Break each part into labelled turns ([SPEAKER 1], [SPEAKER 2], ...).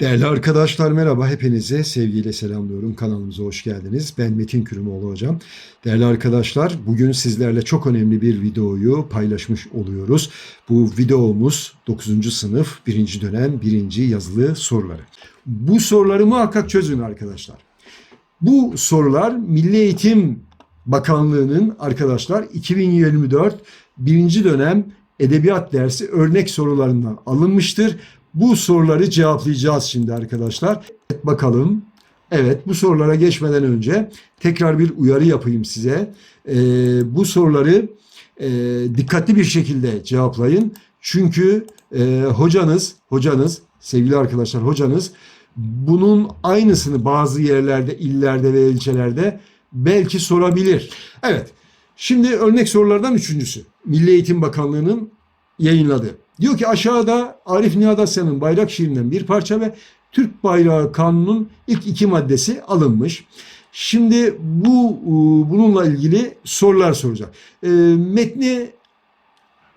[SPEAKER 1] Değerli arkadaşlar merhaba hepinize sevgiyle selamlıyorum kanalımıza hoş geldiniz. Ben Metin Kürümoğlu hocam. Değerli arkadaşlar bugün sizlerle çok önemli bir videoyu paylaşmış oluyoruz. Bu videomuz 9. sınıf 1. dönem 1. yazılı soruları. Bu soruları muhakkak çözün arkadaşlar. Bu sorular Milli Eğitim Bakanlığı'nın arkadaşlar 2024 1. dönem edebiyat dersi örnek sorularından alınmıştır. Bu soruları cevaplayacağız şimdi arkadaşlar. Evet, bakalım. Evet bu sorulara geçmeden önce tekrar bir uyarı yapayım size. Ee, bu soruları e, dikkatli bir şekilde cevaplayın. Çünkü e, hocanız, hocanız, sevgili arkadaşlar hocanız bunun aynısını bazı yerlerde, illerde ve ilçelerde belki sorabilir. Evet. Şimdi örnek sorulardan üçüncüsü. Milli Eğitim Bakanlığı'nın yayınladığı. Diyor ki aşağıda Arif Nihat Asya'nın bayrak şiirinden bir parça ve Türk Bayrağı Kanunu'nun ilk iki maddesi alınmış. Şimdi bu e, bununla ilgili sorular soracak. E, metni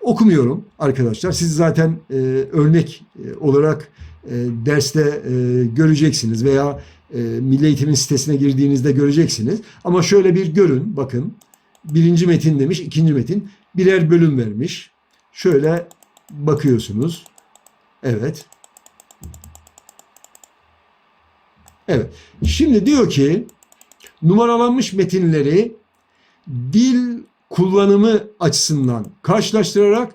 [SPEAKER 1] okumuyorum arkadaşlar. Siz zaten e, örnek e, olarak e, derste e, göreceksiniz veya e, Milli Eğitim'in sitesine girdiğinizde göreceksiniz. Ama şöyle bir görün bakın. Birinci metin demiş, ikinci metin. Birer bölüm vermiş. Şöyle bakıyorsunuz. Evet. Evet. Şimdi diyor ki numaralanmış metinleri dil kullanımı açısından karşılaştırarak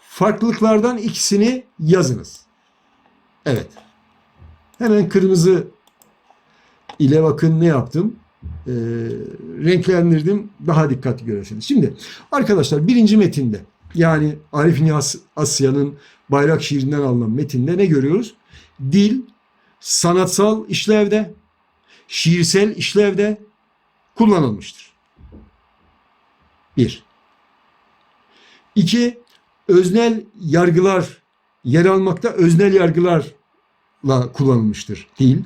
[SPEAKER 1] farklılıklardan ikisini yazınız. Evet. Hemen kırmızı ile bakın ne yaptım? Ee, renklendirdim. Daha dikkatli göresiniz. Şimdi arkadaşlar birinci metinde yani Arif Nihat Asya'nın bayrak şiirinden alınan metinde ne görüyoruz? Dil sanatsal işlevde, şiirsel işlevde kullanılmıştır. Bir. İki, öznel yargılar yer almakta öznel yargılarla kullanılmıştır dil.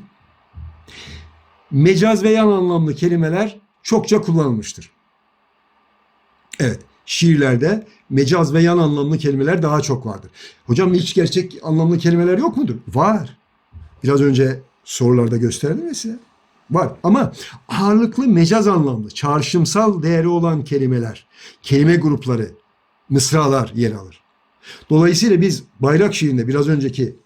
[SPEAKER 1] Mecaz ve yan anlamlı kelimeler çokça kullanılmıştır. Evet şiirlerde mecaz ve yan anlamlı kelimeler daha çok vardır. Hocam hiç gerçek anlamlı kelimeler yok mudur? Var. Biraz önce sorularda gösterdim ya size. Var ama ağırlıklı mecaz anlamlı, çağrışımsal değeri olan kelimeler, kelime grupları, mısralar yer alır. Dolayısıyla biz bayrak şiirinde biraz önceki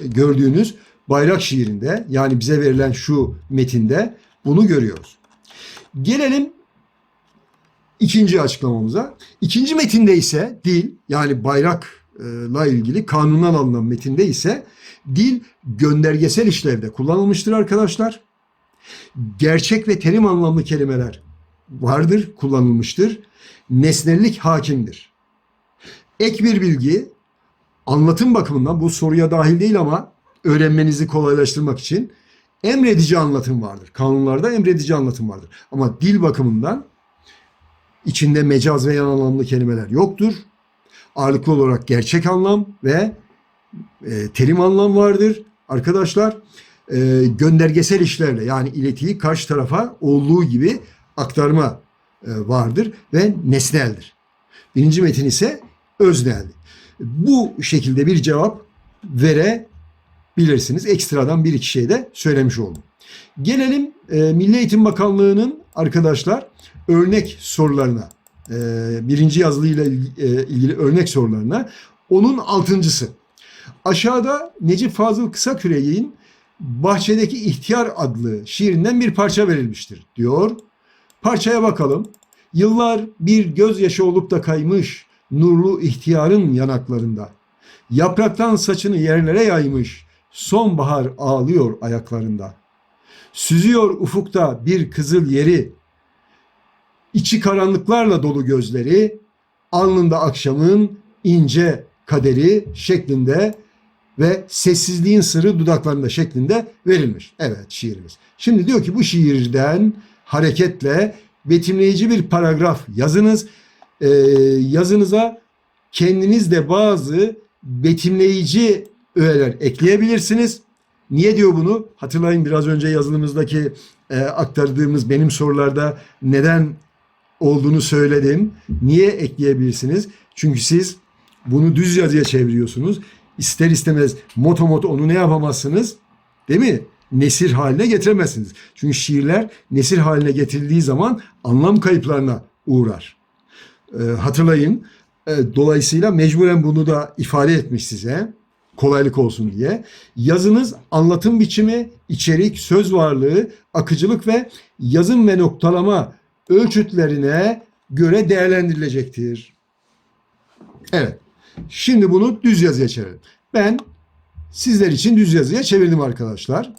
[SPEAKER 1] gördüğünüz bayrak şiirinde yani bize verilen şu metinde bunu görüyoruz. Gelelim ikinci açıklamamıza. İkinci metinde ise dil yani bayrakla ilgili kanundan alınan metinde ise dil göndergesel işlevde kullanılmıştır arkadaşlar. Gerçek ve terim anlamlı kelimeler vardır, kullanılmıştır. Nesnellik hakimdir. Ek bir bilgi anlatım bakımından bu soruya dahil değil ama öğrenmenizi kolaylaştırmak için emredici anlatım vardır. Kanunlarda emredici anlatım vardır. Ama dil bakımından içinde mecaz ve yan anlamlı kelimeler yoktur. Ağırlıklı olarak gerçek anlam ve e, terim anlam vardır. Arkadaşlar e, göndergesel işlerle yani iletiyi karşı tarafa olduğu gibi aktarma e, vardır ve nesneldir. Birinci metin ise özneldir. Bu şekilde bir cevap verebilirsiniz. Ekstradan bir iki şey de söylemiş oldum. Gelelim e, Milli Eğitim Bakanlığı'nın arkadaşlar örnek sorularına. E, birinci yazılıyla e, ilgili örnek sorularına. Onun altıncısı. Aşağıda Necip Fazıl Kısaküre'nin Bahçedeki İhtiyar adlı şiirinden bir parça verilmiştir diyor. Parçaya bakalım. Yıllar bir gözyaşı olup da kaymış nurlu ihtiyarın yanaklarında. Yapraktan saçını yerlere yaymış sonbahar ağlıyor ayaklarında. Süzüyor ufukta bir kızıl yeri. İçi karanlıklarla dolu gözleri, alnında akşamın ince kaderi şeklinde ve sessizliğin sırrı dudaklarında şeklinde verilmiş. Evet şiirimiz. Şimdi diyor ki bu şiirden hareketle betimleyici bir paragraf yazınız. Ee, yazınıza kendiniz de bazı betimleyici öğeler ekleyebilirsiniz. Niye diyor bunu? Hatırlayın biraz önce yazılımızdaki e, aktardığımız benim sorularda neden olduğunu söyledim. Niye ekleyebilirsiniz? Çünkü siz bunu düz yazıya çeviriyorsunuz. ister istemez motomot onu ne yapamazsınız? Değil mi? Nesir haline getiremezsiniz. Çünkü şiirler nesir haline getirildiği zaman anlam kayıplarına uğrar. Ee, hatırlayın. e, dolayısıyla mecburen bunu da ifade etmiş size. Kolaylık olsun diye. Yazınız anlatım biçimi, içerik, söz varlığı, akıcılık ve yazım ve noktalama ölçütlerine göre değerlendirilecektir. Evet. Şimdi bunu düz yazıya çevirelim. Ben sizler için düz yazıya çevirdim arkadaşlar.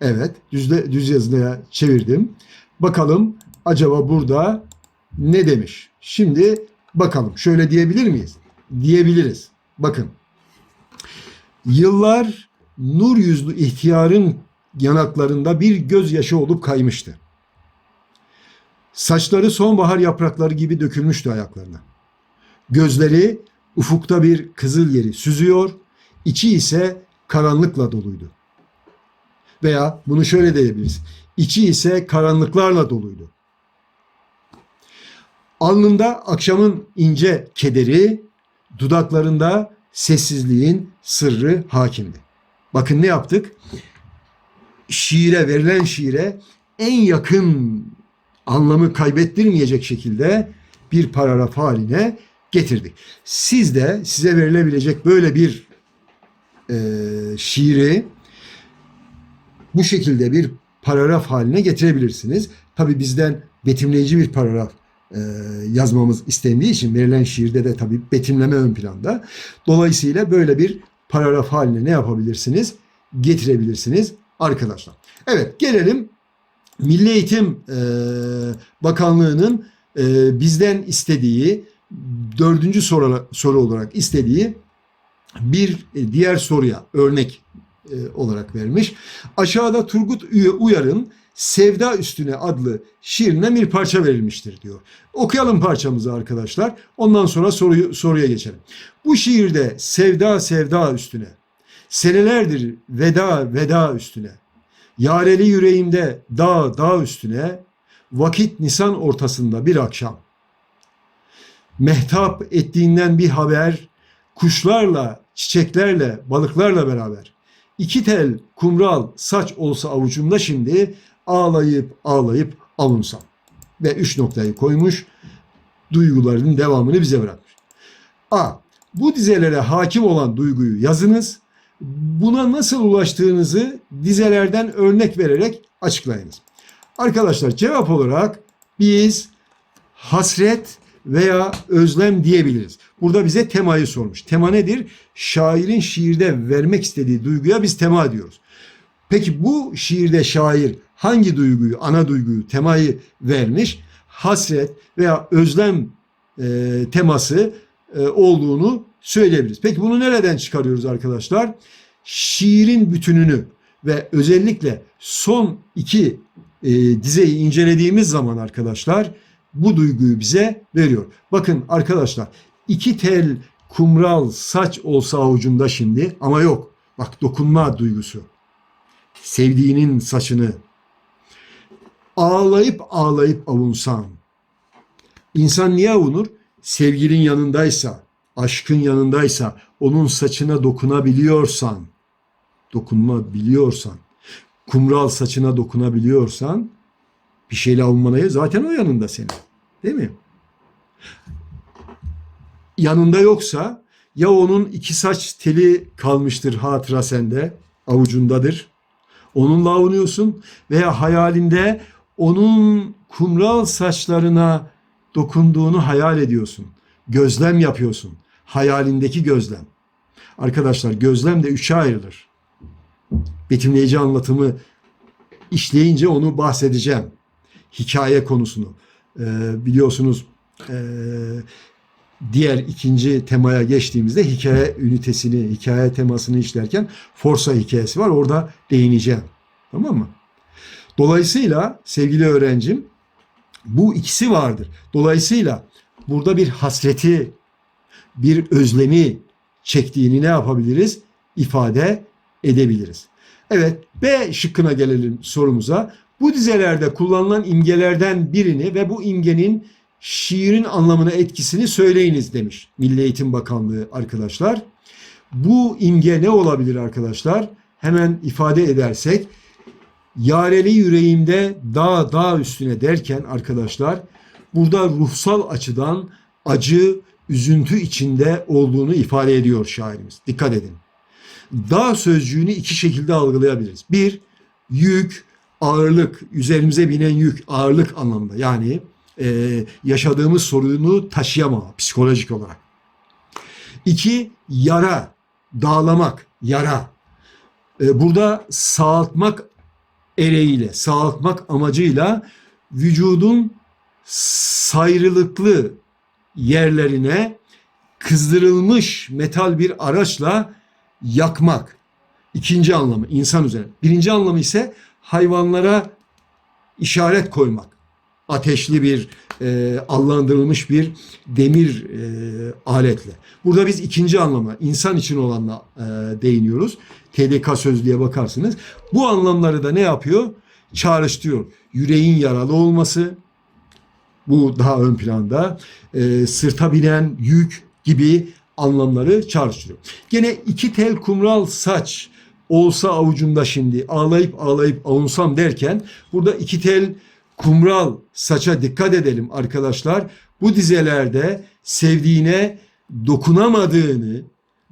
[SPEAKER 1] Evet, düz, düz yazıya çevirdim. Bakalım acaba burada ne demiş? Şimdi bakalım şöyle diyebilir miyiz? Diyebiliriz. Bakın. Yıllar nur yüzlü ihtiyarın yanaklarında bir gözyaşı olup kaymıştı. Saçları sonbahar yaprakları gibi dökülmüştü ayaklarına. Gözleri ufukta bir kızıl yeri süzüyor, içi ise karanlıkla doluydu. Veya bunu şöyle diyebiliriz. İçi ise karanlıklarla doluydu. Alnında akşamın ince kederi, dudaklarında sessizliğin sırrı hakimdi. Bakın ne yaptık? Şiire, verilen şiire en yakın anlamı kaybettirmeyecek şekilde bir paragraf haline getirdik. Siz de size verilebilecek böyle bir e, şiiri bu şekilde bir paragraf haline getirebilirsiniz. Tabi bizden betimleyici bir paragraf e, yazmamız istendiği için verilen şiirde de tabi betimleme ön planda. Dolayısıyla böyle bir paragraf haline ne yapabilirsiniz? Getirebilirsiniz arkadaşlar. Evet gelelim Milli Eğitim e, Bakanlığı'nın e, bizden istediği dördüncü soru, soru olarak istediği bir diğer soruya örnek olarak vermiş. Aşağıda Turgut Uyar'ın Sevda Üstüne adlı şiirine bir parça verilmiştir diyor. Okuyalım parçamızı arkadaşlar. Ondan sonra soruyu, soruya geçelim. Bu şiirde sevda sevda üstüne, senelerdir veda veda üstüne, yareli yüreğimde dağ dağ üstüne, vakit Nisan ortasında bir akşam. Mehtap ettiğinden bir haber, kuşlarla, çiçeklerle, balıklarla beraber. İki tel kumral saç olsa avucumda şimdi ağlayıp ağlayıp avunsam. Ve üç noktayı koymuş. Duyguların devamını bize bırakmış. A. Bu dizelere hakim olan duyguyu yazınız. Buna nasıl ulaştığınızı dizelerden örnek vererek açıklayınız. Arkadaşlar cevap olarak biz hasret veya özlem diyebiliriz. Burada bize temayı sormuş. Tema nedir? Şairin şiirde vermek istediği duyguya biz tema diyoruz. Peki bu şiirde şair hangi duyguyu, ana duyguyu, temayı vermiş? Hasret veya özlem e, teması e, olduğunu söyleyebiliriz. Peki bunu nereden çıkarıyoruz arkadaşlar? Şiirin bütününü ve özellikle son iki e, dizeyi incelediğimiz zaman arkadaşlar bu duyguyu bize veriyor. Bakın arkadaşlar iki tel kumral saç olsa avucunda şimdi ama yok. Bak dokunma duygusu. Sevdiğinin saçını ağlayıp ağlayıp avunsan. İnsan niye avunur? Sevgilin yanındaysa, aşkın yanındaysa, onun saçına dokunabiliyorsan, dokunma biliyorsan, kumral saçına dokunabiliyorsan bir şeyle avunmaya zaten o yanında senin. Değil mi? Yanında yoksa ya onun iki saç teli kalmıştır hatıra sende, avucundadır. Onunla avunuyorsun veya hayalinde onun kumral saçlarına dokunduğunu hayal ediyorsun. Gözlem yapıyorsun. Hayalindeki gözlem. Arkadaşlar gözlem de üçe ayrılır. Betimleyici anlatımı işleyince onu bahsedeceğim. Hikaye konusunu. Ee, biliyorsunuz e, diğer ikinci temaya geçtiğimizde hikaye ünitesini, hikaye temasını işlerken Forsa hikayesi var. Orada değineceğim. Tamam mı? Dolayısıyla sevgili öğrencim bu ikisi vardır. Dolayısıyla burada bir hasreti, bir özlemi çektiğini ne yapabiliriz? İfade edebiliriz. Evet B şıkkına gelelim sorumuza. Bu dizelerde kullanılan imgelerden birini ve bu imgenin şiirin anlamına etkisini söyleyiniz demiş Milli Eğitim Bakanlığı arkadaşlar. Bu imge ne olabilir arkadaşlar? Hemen ifade edersek yareli yüreğimde dağ dağ üstüne derken arkadaşlar burada ruhsal açıdan acı, üzüntü içinde olduğunu ifade ediyor şairimiz. Dikkat edin. Dağ sözcüğünü iki şekilde algılayabiliriz. Bir, yük, ağırlık, üzerimize binen yük, ağırlık anlamında. Yani e, yaşadığımız sorunu taşıyamama psikolojik olarak. İki, yara, dağlamak, yara. E, burada sağaltmak ereğiyle, sağaltmak amacıyla vücudun sayrılıklı yerlerine kızdırılmış metal bir araçla yakmak. İkinci anlamı insan üzerine. Birinci anlamı ise hayvanlara işaret koymak. Ateşli bir e, allandırılmış bir demir e, aletle. Burada biz ikinci anlama insan için olanla e, değiniyoruz. TDK sözlüğe bakarsınız. Bu anlamları da ne yapıyor? Çağrıştırıyor. Yüreğin yaralı olması, bu daha ön planda. E, sırta binen yük gibi anlamları çağrıştırıyor. Gene iki tel kumral saç olsa avucumda şimdi ağlayıp ağlayıp avunsam derken burada iki tel kumral saça dikkat edelim arkadaşlar. Bu dizelerde sevdiğine dokunamadığını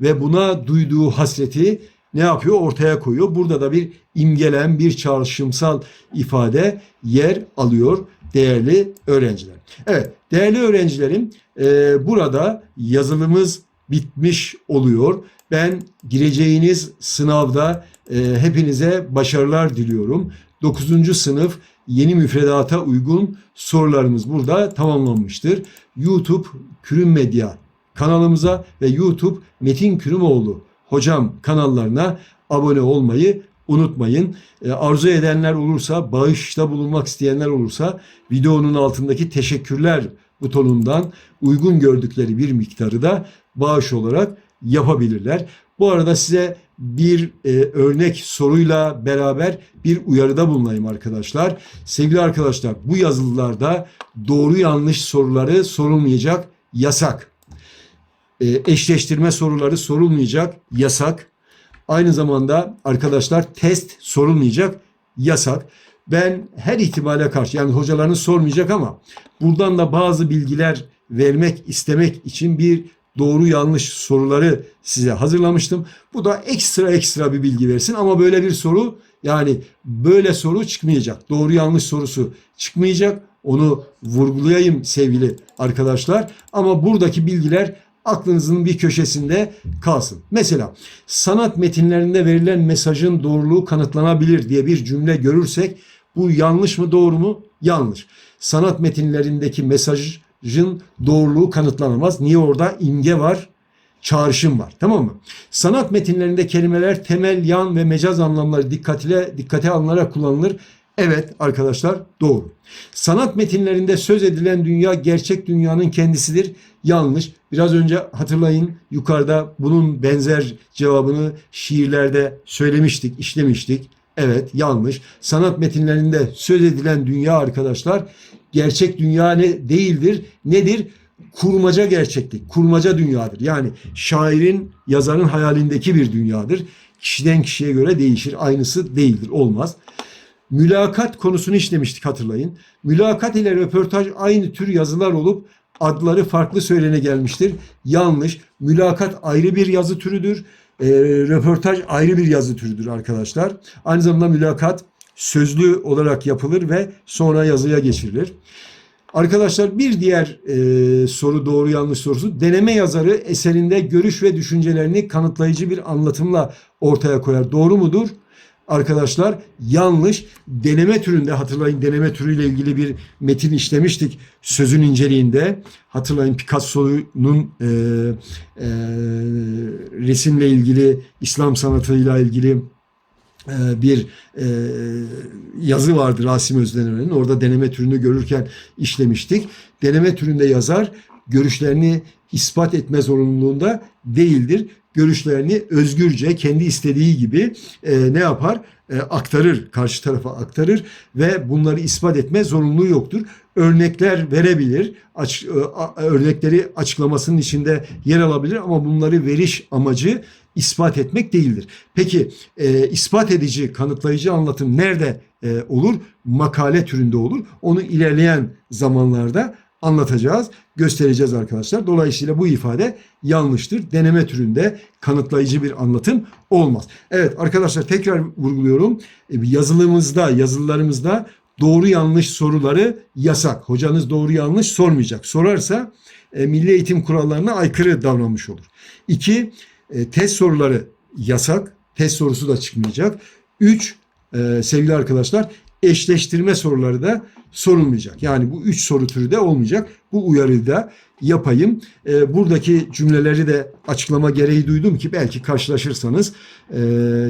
[SPEAKER 1] ve buna duyduğu hasreti ne yapıyor? Ortaya koyuyor. Burada da bir imgelen, bir çağrışımsal ifade yer alıyor değerli öğrenciler. Evet, değerli öğrencilerim e, burada yazılımız bitmiş oluyor. Ben gireceğiniz sınavda e, hepinize başarılar diliyorum. 9. sınıf yeni müfredata uygun sorularımız burada tamamlanmıştır. YouTube Kürüm Medya kanalımıza ve YouTube Metin Kürümoğlu hocam kanallarına abone olmayı unutmayın. E, arzu edenler olursa, bağışta bulunmak isteyenler olursa videonun altındaki teşekkürler butonundan uygun gördükleri bir miktarı da bağış olarak yapabilirler. Bu arada size bir e, örnek soruyla beraber bir uyarıda bulunayım arkadaşlar. Sevgili arkadaşlar bu yazılılarda doğru yanlış soruları sorulmayacak yasak. E, eşleştirme soruları sorulmayacak yasak. Aynı zamanda arkadaşlar test sorulmayacak yasak. Ben her ihtimale karşı yani hocalarınız sormayacak ama buradan da bazı bilgiler vermek istemek için bir doğru yanlış soruları size hazırlamıştım. Bu da ekstra ekstra bir bilgi versin ama böyle bir soru yani böyle soru çıkmayacak. Doğru yanlış sorusu çıkmayacak. Onu vurgulayayım sevgili arkadaşlar. Ama buradaki bilgiler aklınızın bir köşesinde kalsın. Mesela sanat metinlerinde verilen mesajın doğruluğu kanıtlanabilir diye bir cümle görürsek bu yanlış mı doğru mu? Yanlış. Sanat metinlerindeki mesajın doğruluğu kanıtlanamaz. Niye orada imge var? Çağrışım var. Tamam mı? Sanat metinlerinde kelimeler temel, yan ve mecaz anlamları dikkatile, dikkate alınarak kullanılır. Evet arkadaşlar doğru. Sanat metinlerinde söz edilen dünya gerçek dünyanın kendisidir. Yanlış. Biraz önce hatırlayın yukarıda bunun benzer cevabını şiirlerde söylemiştik, işlemiştik. Evet yanlış. Sanat metinlerinde söz edilen dünya arkadaşlar gerçek dünya ne değildir. Nedir? Kurmaca gerçeklik, kurmaca dünyadır. Yani şairin, yazarın hayalindeki bir dünyadır. Kişiden kişiye göre değişir. Aynısı değildir, olmaz mülakat konusunu işlemiştik hatırlayın. Mülakat ile röportaj aynı tür yazılar olup adları farklı söylene gelmiştir. Yanlış. Mülakat ayrı bir yazı türüdür. E, röportaj ayrı bir yazı türüdür arkadaşlar. Aynı zamanda mülakat sözlü olarak yapılır ve sonra yazıya geçirilir. Arkadaşlar bir diğer e, soru doğru yanlış sorusu. Deneme yazarı eserinde görüş ve düşüncelerini kanıtlayıcı bir anlatımla ortaya koyar. Doğru mudur? Arkadaşlar yanlış. Deneme türünde hatırlayın deneme türüyle ilgili bir metin işlemiştik sözün inceliğinde. Hatırlayın Picasso'nun e, e, resimle ilgili İslam sanatıyla ilgili e, bir e, yazı vardı Rasim Özdener'in. Orada deneme türünü görürken işlemiştik. Deneme türünde yazar görüşlerini ispat etme zorunluluğunda değildir. Görüşlerini özgürce kendi istediği gibi e, ne yapar? E, aktarır, karşı tarafa aktarır ve bunları ispat etme zorunluluğu yoktur. Örnekler verebilir, aç, e, örnekleri açıklamasının içinde yer alabilir ama bunları veriş amacı ispat etmek değildir. Peki e, ispat edici, kanıtlayıcı anlatım nerede e, olur? Makale türünde olur. Onu ilerleyen zamanlarda anlatacağız, göstereceğiz arkadaşlar. Dolayısıyla bu ifade yanlıştır. Deneme türünde kanıtlayıcı bir anlatım olmaz. Evet arkadaşlar tekrar vurguluyorum. E, Yazılımızda, yazılılarımızda doğru yanlış soruları yasak. Hocanız doğru yanlış sormayacak. Sorarsa e, milli eğitim kurallarına aykırı davranmış olur. İki, e, test soruları yasak. Test sorusu da çıkmayacak. Üç, e, sevgili arkadaşlar eşleştirme soruları da sorulmayacak. Yani bu üç soru türü de olmayacak. Bu uyarıyı da yapayım. E, buradaki cümleleri de açıklama gereği duydum ki belki karşılaşırsanız e,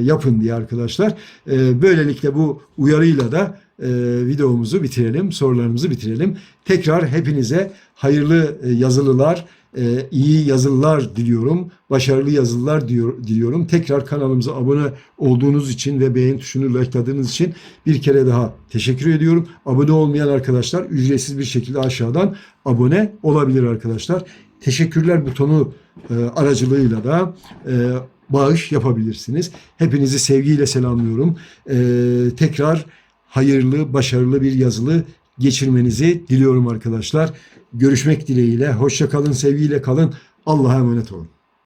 [SPEAKER 1] yapın diye arkadaşlar. E, böylelikle bu uyarıyla da e, videomuzu bitirelim, sorularımızı bitirelim. Tekrar hepinize hayırlı e, yazılılar, e, iyi yazılılar diliyorum. Başarılı yazılılar diyor, diliyorum. Tekrar kanalımıza abone olduğunuz için ve beğen tuşunu likeladığınız için bir kere daha teşekkür ediyorum. Abone olmayan arkadaşlar ücretsiz bir şekilde aşağıdan abone olabilir arkadaşlar. Teşekkürler butonu e, aracılığıyla da e, bağış yapabilirsiniz. Hepinizi sevgiyle selamlıyorum. E, tekrar hayırlı, başarılı bir yazılı geçirmenizi diliyorum arkadaşlar. Görüşmek dileğiyle. Hoşça kalın, sevgiyle kalın. Allah'a emanet olun.